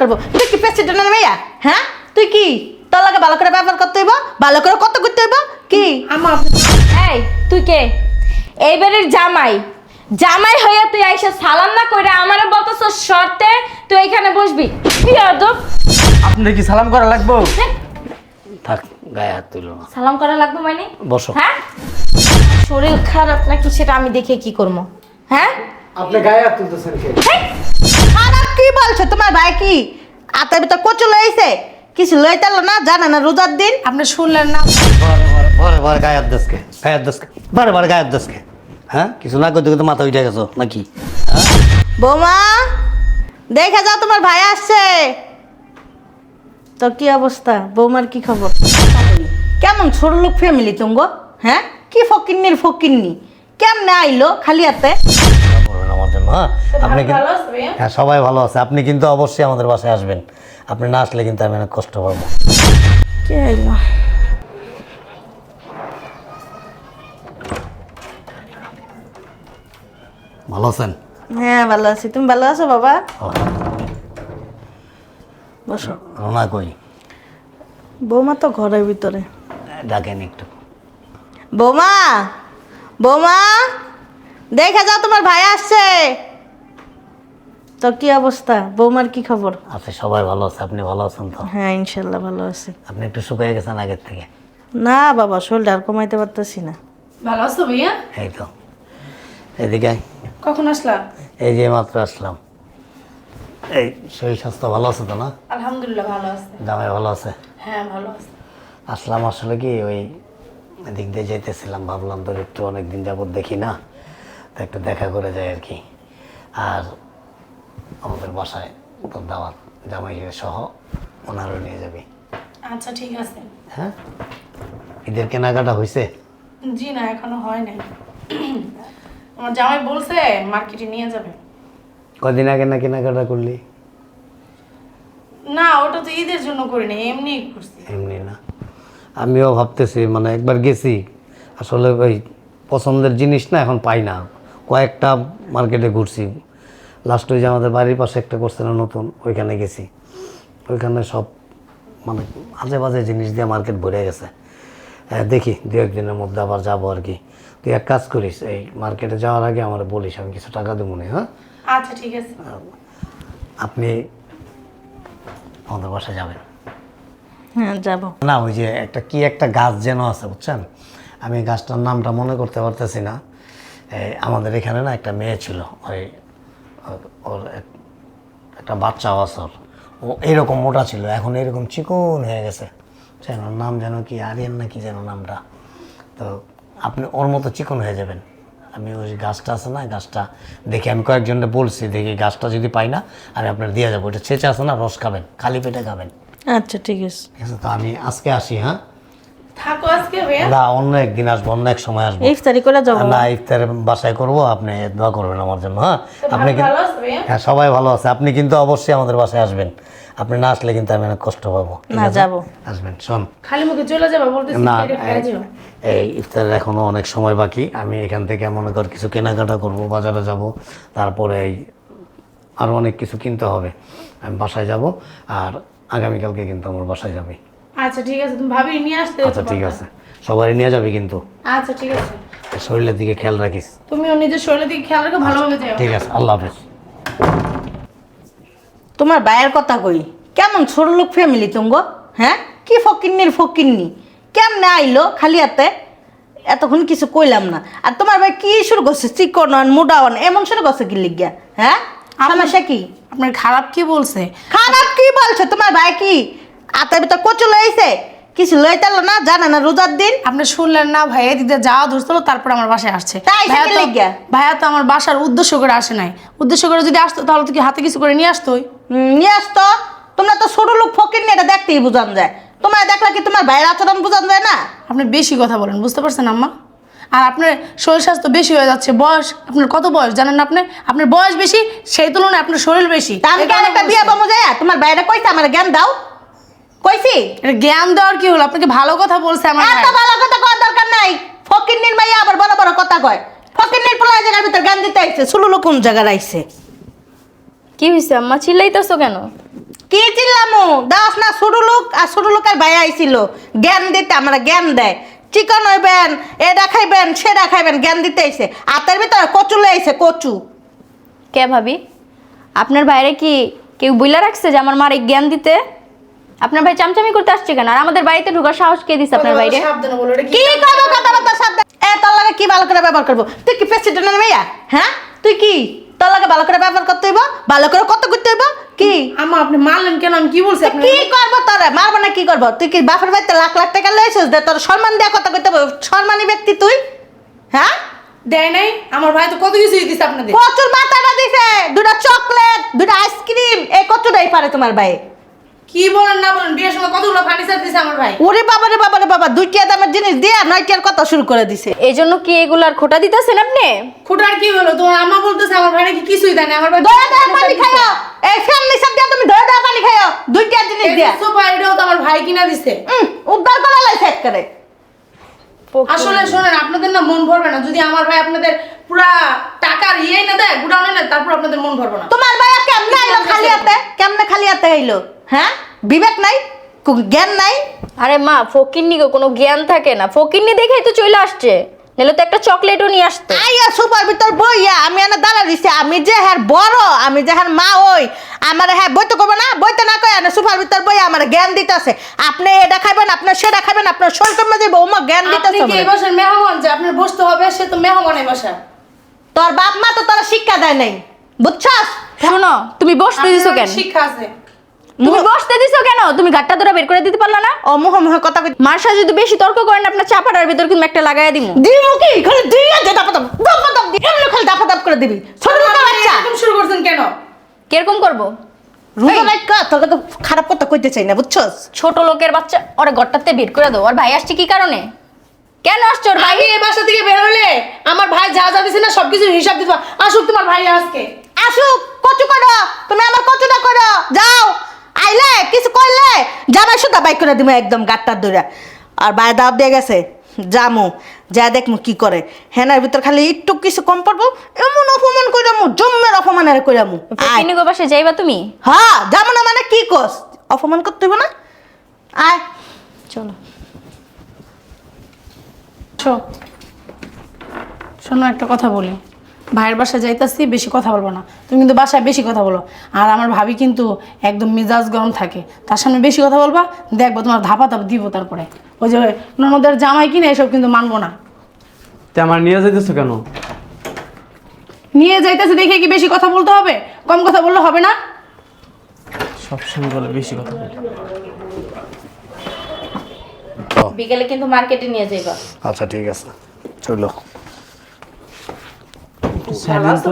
করব। তুই কি প্রেসিডেন্টের মেয়া হ্যাঁ? তুই কি? তোর লাগে ভালো করে ব্যবহার করতে হইব? ভালো করে কত করতে হইব? কি? আমার এই তুই কে? এইবারের জামাই। জামাই হইয়া তুই আইসা সালাম না কইরা আমারে বলতেছ শর্তে তুই এখানে বসবি। কি আদব? আপনার কি সালাম করা লাগবো? থাক গায়ে হাত তুলো। না সালাম করা লাগবে মানে? বসো। হ্যাঁ? শরীর খারাপ নাকি সেটা আমি দেখে কি করব? হ্যাঁ? আপনি গায়ে হাত তুলতেছেন কে? খারাপ কি বলছো? তোমার ভাই কি? আতে ভিতর কচু লইছে? কিছু লইতাল না? জানে না রোজার দিন? আপনি শুনলেন না? বারে বারে গায়ে হাত দেশকে গায়ে হাত দেশকে বারে বারে গায়ে হাত দেশকে। হ্যাঁ? কিছু না করতে করতে মাথা উঠে গেছো নাকি? হ্যাঁ? বৌমা দেখে যাও তোমার ভাই আসছে। তো কি অবস্থা? বৌমার কি খবর? কেমন ছোট লোক ফ্যামিলি তুঙ্গ হ্যাঁ? কি ফকিন্নির ফকিন্নি? কেমনে আইলো খালি হাতে? আমার জন্য হ্যাঁ? আপনি কিন্তু হ্যাঁ সবাই ভালো আছে। আপনি কিন্তু অবশ্যই আমাদের বাসায় আসবেন। আপনি না আসলে কিন্তু আমি অনেক কষ্ট পাবো। ভালো আছেন? হ্যাঁ ভালো আছি। তুমি ভালো আছো বাবা? বসো। রোনা কই? বৌমা তো ঘরের ভিতরে। ডাকেন একটু। বৌমা! বৌমা! দেখে যাও তোমার ভাই আসছে। তো কি অবস্থা? বৌমার কি খবর? আছে সবাই ভালো আছে আপনি ভালো আছেন তো? হ্যাঁ ইনশাল্লাহ ভালো আছি। আপনি একটু শুকিয়ে গেছেন আগের থেকে? না বাবা শরীরটা আর কমাইতে পারতেছি না। ভালো আছো ভাইয়া? এই তো। এদিকে আয়। কখন আসলা? এই যে মাত্র আসলাম। এই শরীর স্বাস্থ্য ভালো আছে তো না? আলহামদুলিল্লাহ ভালো আছে। জামাই ভালো আছে? হ্যাঁ ভালো আছে। আসলাম আসলে কি ওই এদিক দিয়ে যেতেছিলাম ভাবলাম তোর একটু অনেক দিন যাবত দেখি না। তো একটু দেখা করে যায় আর কি। আর আমাদের বাসায় তোর দাওয়াত জামাই সহ ওনারও নিয়ে যাবি। আচ্ছা ঠিক আছে। হ্যাঁ? ঈদের কেনাকাটা হয়েছে জি না এখনও হয় নাই। আমার জামাই বলছে মার্কেটে নিয়ে যাবে। কদিন আগে না কেনাকাটা করলি? না ওটা তো ঈদের জন্য করিনি এমনি করছি। এমনি না। আমিও ভাবতেছি মানে একবার গেছি আসলে ওই পছন্দের জিনিস না এখন পাই না। কয়েকটা মার্কেটে ঘুরছি। লাস্ট ওই যে আমাদের বাড়ির পাশে একটা করছে না নতুন ওইখানে গেছি। ওইখানে সব মানে আজে বাজে জিনিস দিয়ে মার্কেট ভরে গেছে। হ্যাঁ, দেখি দু একদিনের মধ্যে আবার যাব আর কি। তুই এক কাজ করিস এই মার্কেটে যাওয়ার আগে আমার বলিস আমি কিছু টাকা দেবো না হ্যাঁ? আচ্ছা ঠিক আছে। আপনি আমাদের বাসায় যাবেন। হ্যাঁ যাব। না ওই যে একটা কি একটা গাছ যেন আছে বুঝছেন? আমি গাছটার নামটা মনে করতে পারতেছি না। আমাদের এখানে না একটা মেয়ে ছিল ওই ওর- ওর এক- একটা বাচ্চা বছর ও এরকম মোটা ছিল এখন এরকম চিকন হয়ে গেছে যেন ওর নাম যেন কি আরিয়ান না কি যেন নামটা। তো আপনি ওর মতো চিকন হয়ে যাবেন। আমি ওই গাছটা আছে না গাছটা দেখে আমি কয়েকজনকে বলছি দেখি গাছটা যদি পাই না আমি আপনার দিয়ে যাব। ওটা ছেঁচে আছে না রস খাবেন খালি পেটে খাবেন। আচ্ছা ঠিক আছে। ঠিক আছে তো আমি আজকে আসি হ্যাঁ? থাকো আজকে ভাইয়া। না অন্য একদিন আসব অন্য এক সময় আসব। ইফতারি করে যাব না? ইফতারে বাসায় করব আপনি দোয়া করবেন আমার জন্য হ্যাঁ? আপনি হ্যাঁ সবাই ভালো আছে। আপনি কিন্তু অবশ্যই আমাদের বাসায় আসবেন। আপনি না আসলে কিন্তু আমি অনেক কষ্ট পাবো। না? যাব। আসবেন শোন। খালি মুখে চলে যাবে বলতেছি না। এই ইফতারের এখনও অনেক সময় বাকি। আমি এখান থেকে মনে কর কিছু কেনাকাটা করব বাজারে যাব। তারপরে এই আরও অনেক কিছু কিনতে হবে। আমি বাসায় যাব আর আগামীকালকে কিন্তু আমার বাসায় যাবে। আচ্ছা ঠিক আছে তুমি ভাবি নিয়ে আসতে আচ্ছা ঠিক আছে। সবাই নিয়ে যাবে কিন্তু। আচ্ছা ঠিক আছে। শরীরের দিকে খেয়াল রাখিস। তুমিও নিজের শরীরের দিকে খেয়াল রাখো ভালোভাবে যাও। ঠিক আছে আল্লাহ হাফেজ। তোমার ভাইয়ের কথা কই? কেমন ছোট লোক ফ্যামিলি তুঙ্গ? হ্যাঁ? কি ফকিন্নির ফকিন্নি? কেমনে আইলো খালি হাতে? এতক্ষণ কিছু কইলাম না। আর তোমার ভাই কি শুরু করছে? চিকন হন এমন শুরু করছে কি লিগিয়া? হ্যাঁ? সমস্যা কি? আপনার খারাপ কি বলছে? খারাপ কি বলছো? তোমার ভাই কি? আতে ভিতর কচু লইছে কিছু লইতাল না জানে না রোজার দিন। আপনি শুনলেন না ভাইয়া দিদা যাওয়া ধরছিল তারপর আমার বাসায় আসছে। তাই ভাইয়া তো- লিগা? ভাইয়া তো আমার বাসার উদ্দেশ্য করে আসে নাই। উদ্দেশ্য করে যদি আসতো তাহলে তো কি হাতে কিছু করে নিয়ে আসতোই? হুম, নিয়ে আসতো। তোমরা তো ছোট লোক ফকির নিয়ে এটা দেখতেই বুঝান যায়। তোমার দেখলে কি তোমার ভাইয়ের আচরণ বুঝান যায় না? আপনি বেশি কথা বলেন বুঝতে পারছেন আম্মা? আর আপনার শরীর স্বাস্থ্য বেশি হয়ে যাচ্ছে বয়স আপনার কত বয়স জানেন না আপনি? আপনার বয়স বেশি সেই তুলনায় আপনার শরীর বেশি। তা আমি এই কেন কারণে বলছি। যায়? তোমার বাইরে কইছে আমার জ্ঞান দাও কইছি? এটা জ্ঞান দেওয়ার কি হলো? আপনাকে ভালো কথা বলছে আমার এত ভাই। ভালো কথা কওয়ার দরকার নাই। ফকির নির মাইয়া আবার বড় বড় কথা কয়। ফকির নির পোলা জায়গার ভিতর জ্ঞান দিতে আইছে সুলুলু কোন জায়গায় আইছে? কি হয়েছে আম্মা? চিল্লাইতেছো কেন? কি চিল্লামু? দাস না ছোট লোক আর ছোট লোকের ভাই আইছিল। জ্ঞান দিতে আমরা জ্ঞান দেয়। চিকন হইবেন এটা খাইবেন সেটা খাইবেন জ্ঞান দিতে আইছে। আতের ভিতরে কচু লই আইছে কচু। কে ভাবি? আপনার বাইরে কি কেউ বইলা রাখছে যে আমার মার এই জ্ঞান দিতে? আপনার ভাই চামচামি করতে আসছে কেন? আর আমাদের বাড়িতে ঢোকার সাহস কে দিছে আপনার বাইরে? সাবধানে বলো এটা কি করব কথাবার্তা সাথে এ তোর লাগে কি ভালো করে ব্যবহার করব? তুই কি প্রেসিডেন্টের মেয়া হ্যাঁ? তুই কি? তোর লাগে ভালো করে ব্যবহার করতে হইব? ভালো করে কত করতে হইব? কি? আম্মা আপনি মারলেন কেন? আমি কি বলছি আপনি কি করব তোরে? মারবো না কি করব? তুই কি বাপের বাড়িতে লাখ লাখ টাকা লইছিস? দে তোর সম্মান দেওয়া কথা কইতে হবে। সম্মানী ব্যক্তি তুই। হ্যাঁ? দেয় নাই? আমার ভাই তো কত কিছু দিতেছে আপনাদের? কচুর মাথাটা দিছে। দুটা চকলেট দুটা আইসক্রিম এই কচুটাই পারে তোমার ভাই? কি বলেন না বলেন বিয়ের সময় কতগুলো ফার্নিচার দিছে আমার ভাই? ওরে বাবা রে বাবা রে বাবা দুইটিয়া দামের জিনিস দিয়ে নয়টিয়ার কথা শুরু করে দিছে। এই জন্য কি এগুলার খোটা দিতেছেন আপনি? খুটার কি হলো? তোমার আম্মা বলতেছে আমার ভাই নাকি কিছুই দেয় না আমার ভাই দয়া দয়া পানি খাইও। এই ফ্যামিলি সব দিয়া তুমি দয়া দয়া পানি খাইও। দুইটিয়া জিনিস দিয়া। সোফা এটাও তো আমার ভাই কিনা দিছে। উদ্ধার করা লাইছে করে। আসলে শোনেন আপনাদের না মন ভরবে না। যদি আমার ভাই আপনাদের পুরা টাকার ইয়ে না দেয় গুডাউনে না তারপর আপনাদের মন ভরবে না। তোমার ভাইয়া কেমনে আইলো খালি হাতে? কেমনে খালি হাতে আইলো? হ্যাঁ? বিবেক নাই? জ্ঞান নাই? আরে মা ফকিন্নি গো কোনো জ্ঞান থাকে না। ফকিন্নি দেখেই তো চলে আসছে। নাহলে তো একটা চকলেটও নিয়ে আসতো। আইয়া সুপার ভিতর বইয়া আমি এনে দাঁড়া দিছি। আমি যে হ্যার বড় আমি যে হ্যার মা ওই আমার হ্যাঁ বইতে করব না? বইতে না কয় এনে সুপার ভিতর বইয়া আমার জ্ঞান দিতেছে। আপনি এটা খাবেন আপনার সেটা খাবেন আপনার শরীর মধ্যে বৌমা জ্ঞান আপনি দিতেছে কি এই। মেহমান? যে আপনার বসতে হবে সে তো মেহমান এই বাসা তোর বাপ মা তো তোরা শিক্ষা দেয় নাই। বুঝছস? শোনো তুমি বসতে দিছো কেন? শিক্ষা আছে। তুমি বসতে দিছো কেন? তুমি গাটটা ধরে বের করে দিতে পারলা না? ও মুহ মুহ কথা কই মার সাথে যদি বেশি তর্ক করেন আপনার চাপাটার ভিতর কিন্তু একটা দিমু। দিমু কি? খালি দুই দাপা দাপ দাপা দাপ দি এমনি খালি দাপা দাপ করে দিবি। ছোট লোকের বাচ্চা। এরকম শুরু করছেন কেন? কীরকম করব? রুজা লাইকা তোকে তো খারাপ কথা কইতে চাই না বুঝছস? ছোট লোকের বাচ্চা ওরে গট্টাতে বের করে দাও। আর ভাই আসছে কি কারণে? কেন আসছে ভাই? এই বাসা থেকে বের হলে আমার ভাই যা যা দিছে না সবকিছু হিসাব দিতে আসুক তোমার ভাই আজকে আসুক কচু করো। তুমি আমার কচুটা করো। যাও। আইলে কিছু করলে জামাই সুতা বাইক করে দিবে একদম গাটটার দূরে আর বাই দাব দিয়ে গেছে জামু যা দেখমু কি করে। হেনার ভিতর খালি একটু কিছু কম পড়ব এমন অপমান কইরামু জম্মের অপমানের কইরামু। ফকিন্নি গো বাসে যাইবা তুমি? হ্যাঁ যাব না মানে কি কস? অপমান করতে হইব না? আয়। চলো। শোনো একটা কথা বলি। ভাইয়ের বাসায় যাইতাছি বেশি কথা বলব না। তুমি কিন্তু বাসায় বেশি কথা বলো। আর আমার ভাবি কিন্তু একদম মেজাজ গরম থাকে। তার সামনে বেশি কথা বলবা দেখব তোমার ধাপা ধাপ দিব তারপরে। ওই যে ননদের জামাই কিনে এসব কিন্তু মানবো না। তে আমার নিয়ে যাইতেছো কেন? নিয়ে যাইতেছে দেখে কি বেশি কথা বলতে হবে? কম কথা বললে হবে না? সবসময় বলে বেশি কথা বলি। বিকেলে কিন্তু মার্কেটে নিয়ে যাইবা। আচ্ছা ঠিক আছে। চলো। সাইড দেন তো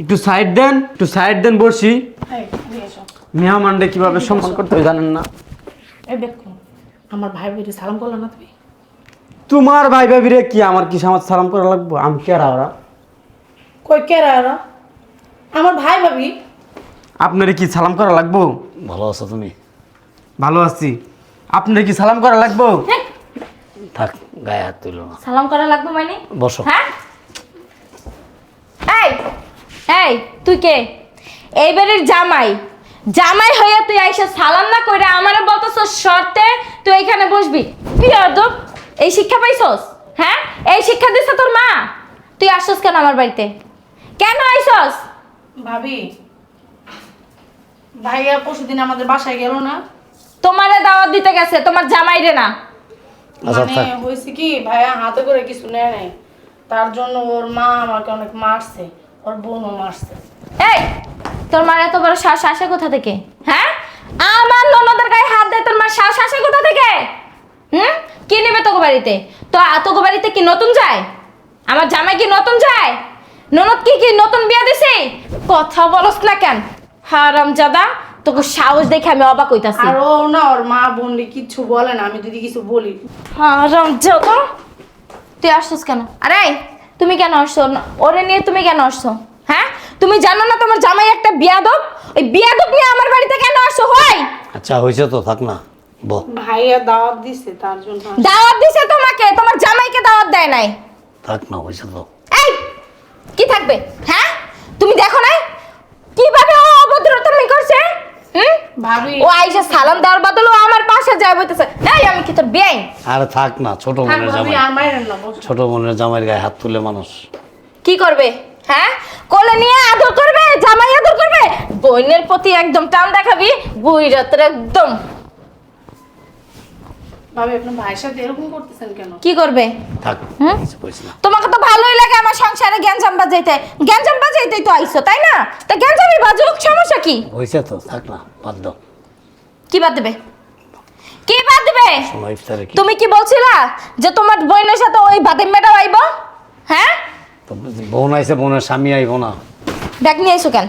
একটু সাইড দেন একটু সাইড দেন বসি মেহমানরে কীভাবে সম্মান করতে হয় জানেন না? এই দেখো আমার ভাই ভাইরে সালাম করল না তুমি? তোমার ভাই ভাবিরে কি আমার কি সামাজ সালাম করা লাগবে? আমি কে আর ওরা? কই কে রা আমার ভাই ভাবি আপনারে কি সালাম করা লাগবো? ভালো আছো তুমি? ভালো আছি। আপনার কি সালাম করা লাগবো? থাক গায়ে হাত তুলো না। সালাম করা লাগবে মানে? বসো। হ্যাঁ? এই তুই কে? এইবারের জামাই। জামাই হইয়া তুই আইসা সালাম না কইরা আমারে বলতেছ শর্তে তুই এখানে বসবি। বিয়াদব এই শিক্ষা পাইছস? হ্যাঁ? এই শিক্ষা দিছে তোর মা। তুই আসছস কেন আমার বাড়িতে? কেন আইসস ভাবি ভাইয়া পরশুদিন আমাদের বাসায় গেল না। তোমারে দাওয়াত দিতে গেছে তোমার জামাইরে না। আচ্ছা মানে হয়েছে কি ভাইয়া হাতে করে কিছু নেয় নাই। তার জন্য ওর মা আমাকে অনেক মারছে। ওর বোনও মারছে। এই তোর মার এত বড় শ্বাস আসে কোথা থেকে? হ্যাঁ? আমার ননদের গায়ে হাত দেয় তোর মার শ্বাস আসে কোথা থেকে? হুম? কি নেবে তোকে বাড়িতে? তো তোকে বাড়িতে কি নতুন যায়? আমার জামাই কি নতুন যায়? ননদ কি কি নতুন বিয়া দিছে? কথা বলস না কেন। হারাম জাদা তোকে সাহস দেখে আমি অবাক হইতাছি। আর ও না ওর মা বোনরে কিচ্ছু বলে না আমি যদি কিছু বলি। হারাম জাদা। তুই আসছিস কেন? আরে তুমি কেন আসছো? ওরে নিয়ে তুমি কেন আসছো? হ্যাঁ? তুমি জানো না তোমার জামাই একটা বিয়াদব? ওই বিয়াদব নিয়ে আমার বাড়িতে কেন আসছো হয়! আচ্ছা হয়েছে তো থাক না বল। ভাইয়া দাওয়াত দিছে তার জন্য। দাওয়াত দিছে তোমাকে? তোমার জামাইকে দাওয়াত দেয় নাই? থাক না হয়েছে তো। এই কি থাকবে? হ্যাঁ? তুমি দেখো না কি ভাবি। ও আইসা সালাম দেওয়ার বদলে ও আমার পাশে যায় বলতেছে এই আমি কি তোর বিয়ে আরে থাক না ছোট মনের বোনের জামাই। ছোট বোনের জামাইয়ের গায়ে হাত তুলে মানুষ। কি করবে? হ্যাঁ? কোলে নিয়ে আদর করবে? জামাই আদর করবে? বইনের প্রতি একদম টান দেখাবি বুই রাতের একদম ভাবি আপনার ভাইয়ের সাথে এরকম করতেছেন কেন? কি করবে? থাক হুম? কিছু কইস না। তোমাকে তো ভালোই লাগে আমার সংসারে গ্যাঞ্জাম বাজাইতে। গ্যাঞ্জাম বাজাইতেই তো আইছো তাই না? তা গ্যাঞ্জামই বাজুক সমস্যা কি? হয়েছে তো থাক না বাদ দাও। কি বাদ দেবে? কি বাদ দেবে? শোনো ইফতারে কি? তুমি কি বলছিলা যে তোমার বোনের সাথে ওই বাতিম মেয়েটাও আইব? হ্যাঁ? তো বোন আইছে বোনের স্বামী আইব না। ব্যাগ নিয়ে আইসো কেন?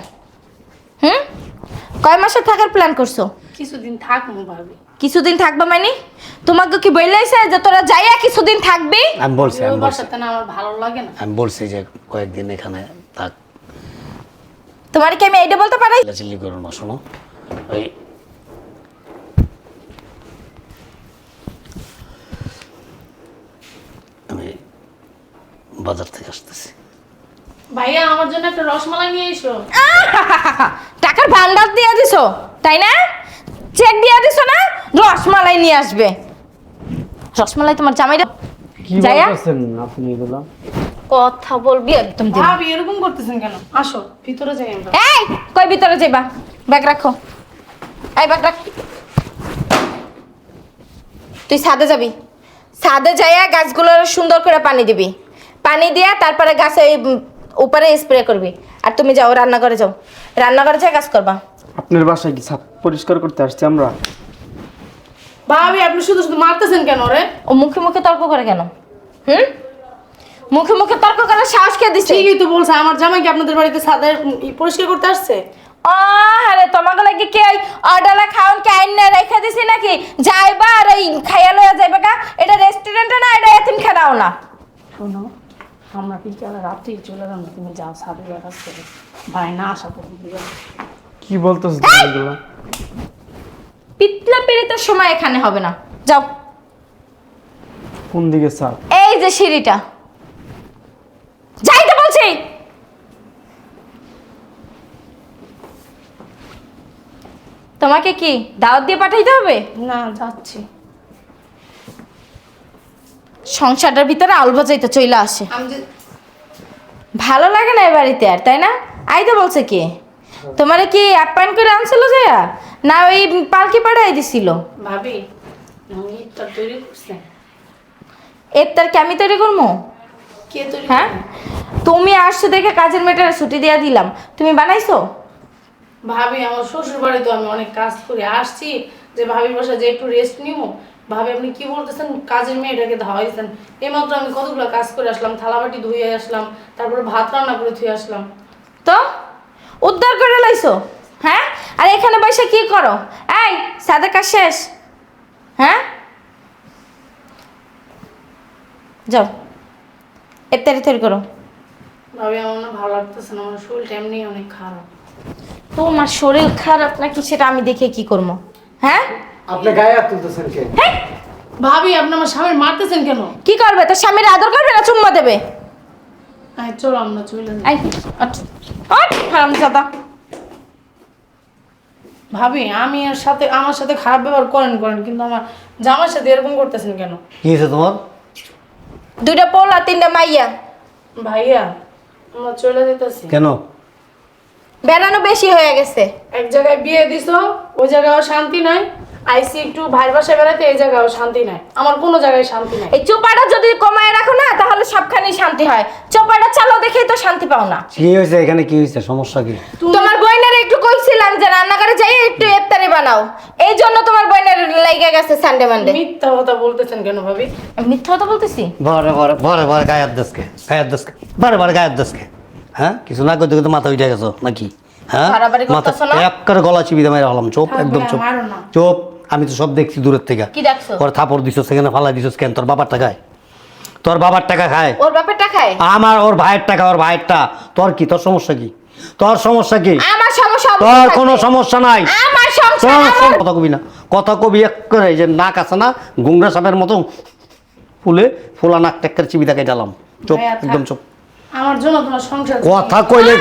হুম? কয় মাসে থাকার প্ল্যান করছ? কিছুদিন থাকব ভাবি। কিছুদিন থাকবা মানে? তোমাকে কি বললাইছে যে তোরা যাইয়া কিছুদিন থাকবি? আমি বলছি আমি বলছি। বাসাতে না আমার ভালো লাগে না। আমি বলছি যে কয়েকদিন এখানে থাক। তোমার কি আমি এইটা বলতে পারি? চিল্লি করো না শোনো। ওই আমি বাজার থেকে আসতেছি। ভাইয়া আমার জন্য একটা রসমালাই নিয়ে এসো। টাকার ভান্ডার দিয়ে দিছো তাই না? চেক দিয়ে দিছো না? রসমালাই নিয়ে আসবে। রসমালাই তোমার জামাইরা কি যাইয়া? বলতেছেন আপনি এগুলো? কথা বলবি একদম দিবি। ভাবি এরকম করতেছেন কেন? আসো ভিতরে যাই আমরা। এই কই ভিতরে যাইবা? ব্যাগ রাখো। এই ব্যাগ রাখ। তুই ছাদে যাবি? ছাদে যাইয়া গাছগুলোর সুন্দর করে পানি দিবি। পানি দিয়া তারপরে গাছে এই উম, উপরে স্প্রে করবি। আর তুমি যাও রান্নাঘরে যাও। রান্নাঘরে যাই কাজ করবা। আপনার বাসায় কি ছাদ পরিষ্কার করতে আসছি আমরা? ভাবি আপনি শুধু শুধু মারতেছেন কেন রে? ও মুখে মুখে তর্ক করে কেন? হুম? মুখে মুখে তর্ক করার সাহস কে দিছে? ঠিকই তো বলছে আমার জামাই কি আপনাদের বাড়িতে ই পরিষ্কার করতে আসছে? ও আরে তোমাকে লাগি কি ওই অর্ডার খাওন কে আইনে রেখে দিছি নাকি? যাইবা আর এই খাইয়া লইয়া যাইবা কা এটা রেস্টুরেন্টে না এটা এতিম খানাও না? শোনো আমরা বিকালে রাত্রেই চলে যাব তুমি যাও কাজ করে ভাই না আসা পর্যন্ত কি বলতেছেন এগুলো? পিতলা পিড়িতের সময় এখানে হবে না। যাও। কোন দিকে ছাদ এই যে সিঁড়িটা। যাইতে বলছি। তোমাকে কি দাওয়াত দিয়ে পাঠাইতে হবে? না যাচ্ছি। সংসারটার ভিতরে আলু বাজাইতে চইলা আসে। ভালো লাগে না এ বাড়িতে আর তাই না? আইতে বলছে কি? তোমারে কি আপ্যায়ন করে আনছিল যে? না ওই পালকি পাড়াই দিছিল। ভাবি আমি ইফতার তৈরি করছে। এর তার কি আমি তৈরি করব? কে তৈরি হ্যাঁ? তুমি আসছো দেখে কাজের মেয়েটারে ছুটি দিয়া দিলাম। তুমি বানাইছো? ভাবি আমার শ্বশুর বাড়ি তো আমি অনেক কাজ করে। আসছি যে ভাবির বাসা যে একটু রেস্ট নিব ভাবি আপনি কি বলতেছেন? কাজের মেয়েটাকে ধাওয়াইছেন। এইমাত্র আমি কতগুলো কাজ করে আসলাম। থালাবাটি ধুয়ে আসলাম। তারপরে ভাত রান্না করে ধুয়ে আসলাম। তো? উদ্ধার করে লাইছো? হ্যাঁ? আর এখানে বসে কি করো? এই সাদে কাজ শেষ। হ্যাঁ? যাও। এর তারি তৈরি করো। ভাবি আমার না ভালো লাগতেছে না আমার শরীরটা এমনি অনেক খারাপ। তোমার শরীর খারাপ নাকি সেটা আমি দেখে কি করব? হ্যাঁ? আপনি গায়ে হাত তুলতেছেন কে? হ্যাঁ ভাবি আপনি আমার স্বামী মারতেছেন কেন? কি করবে? তোর স্বামীর আদর করবে না চুম্মা দেবে? আয় চলো আমরা চলে যাই। হারামজাদা। ভাবি আমি আর সাথে আমার সাথে খারাপ ব্যবহার করেন করেন কিন্তু আমার জামার সাথে এরকম করতেছেন কেন? কি হয়েছে তোমার? দুইটা পোলা তিনটা মাইয়া। ভাইয়া আমরা চলে যেতেছি। কেন? বেড়ানো বেশি হয়ে গেছে। এক জায়গায় বিয়ে দিছো ওই জায়গায়ও শান্তি নাই। আইসি একটু ভাইয়ের বাসায় বেড়াতে এই জায়গায়ও শান্তি নাই। আমার কোনো জায়গায় শান্তি নাই। এই চোপাটা যদি কমায় রাখো না তাহলে সবখানেই শান্তি হয়। চোপাটা চালো দেখেই তো শান্তি পাও না। কি হয়েছে এখানে কি হয়েছে? সমস্যা কি? তোমার একটু কইছিলাম যে রান্নাঘরে যাই একটু ইফতারি বানাও। এই জন্য তোমার বইনের লাইগা গেছে সানডে মানডে মিথ্যা কথা বলতেছেন কেন ভাবি? মিথ্যা কথা বলতেছি? বরে বরে বরে বরে গায়ের দেশকে গায়ের দেশকে বরে বরে গায়ের দেশকে হ্যাঁ? কিছু না করতে করতে মাথা উঠে গেছো নাকি? হ্যাঁ? মাথা এক করে গলা মেরে হলাম চোপ একদম ভাইয়া, চোপ চোপ আমি তো সব দেখছি দূরের থেকে। কি দেখছ? ওর থাপড় দিছো সেখানে ফালাই দিছো কেন? তোর বাবার টাকায়। তোর বাবার টাকা খায়। ওর বাপেরটা খায় আমার ওর ভাইয়ের টাকা ওর ভাইয়েরটা। তোর কি? তোর সমস্যা কি? তোর সমস্যা কি? আমার সমস্যা তোর কোনো সমস্যা নাই। আমার সমস্যা কথা কবি না। কথা কবি এক করে যে নাক আছে না গুংরা সাপের মতো ফুলে ফুলা নাক টেক্কার চিবি তাকে জ্বালাম। চুপ একদম চুপ। আমার জন্য তোমার সংসার কথা কইলে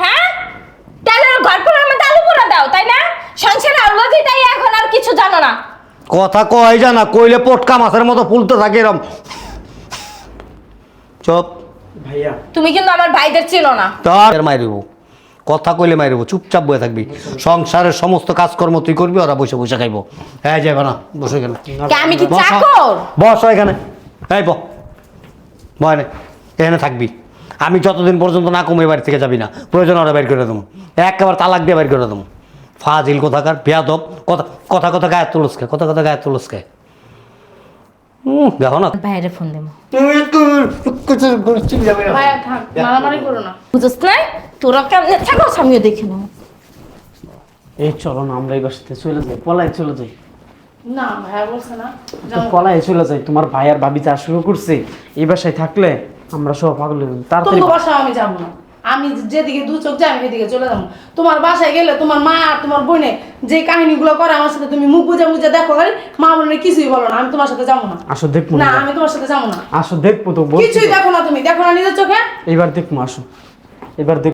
হ্যাঁ? তাহলে ঘর করে আমার আলু পোড়া দাও তাই না? জানো না। কথা কয় জানা কইলে পটকা মাছের মতো ফুলতে থাকে এরম। চপ। ভাইয়া। তুমি কিন্তু আমার ভাইদের চিনো না। তার মারিব কথা কইলে মারিব চুপচাপ বয়ে থাকবি। সংসারের সমস্ত কাজকর্ম তুই করবি ওরা বসে বসে খাইব। হ্যাঁ যাবে না বসে গেল কে আমি কি চাকর? বস এখানে। এই ব। বয় নে, এখানে থাকবি। আমি যতদিন পর্যন্ত না কমে বাড়ি থেকে যাবি না প্রয়োজন ওরা বের করে দেবো। একেবারে তালাক দিয়ে বের করে দেবো। ফাজিল কোথাকার বেয়াদব কথা কথা কথা গায়ে তুলসকে কথা কথা গায়ে তুলসকে দেখো না। বাইরে ফোন দেবো। ভাইয়া থাক মারামারি করো না। বুঝছ নাই? তোরা কেমনে থাকো আমিও দেখে নেব। এই চলো না আমরা এই বাসাতে চলে যাই। পলাই চলে যাই। না ভাইয়া বলছে না। পলাই চলে যাই। তোমার ভাই আর ভাবি যা শুরু করছে এই বাসায় থাকলে আমরা সব পাগল। তাড়াতাড়ি তোমার আমি যাব না। আমি যেদিকে দু চোখ যাই আমি সেদিকে চলে যাব। তোমার বাসায় গেলে তোমার মা আর তোমার বোনে যে কাহিনীগুলো করে আমার সাথে তুমি মুখ বুঝে বুঝে দেখো খালি মা বোনের কিছুই বলো না আমি তোমার সাথে যাব না। আসো দেখব না আমি তোমার সাথে যাব না। আসো দেখব তো কিছুই দেখো না তুমি দেখো না নিজের চোখে। এবার দেখব আসো। এবার দেখ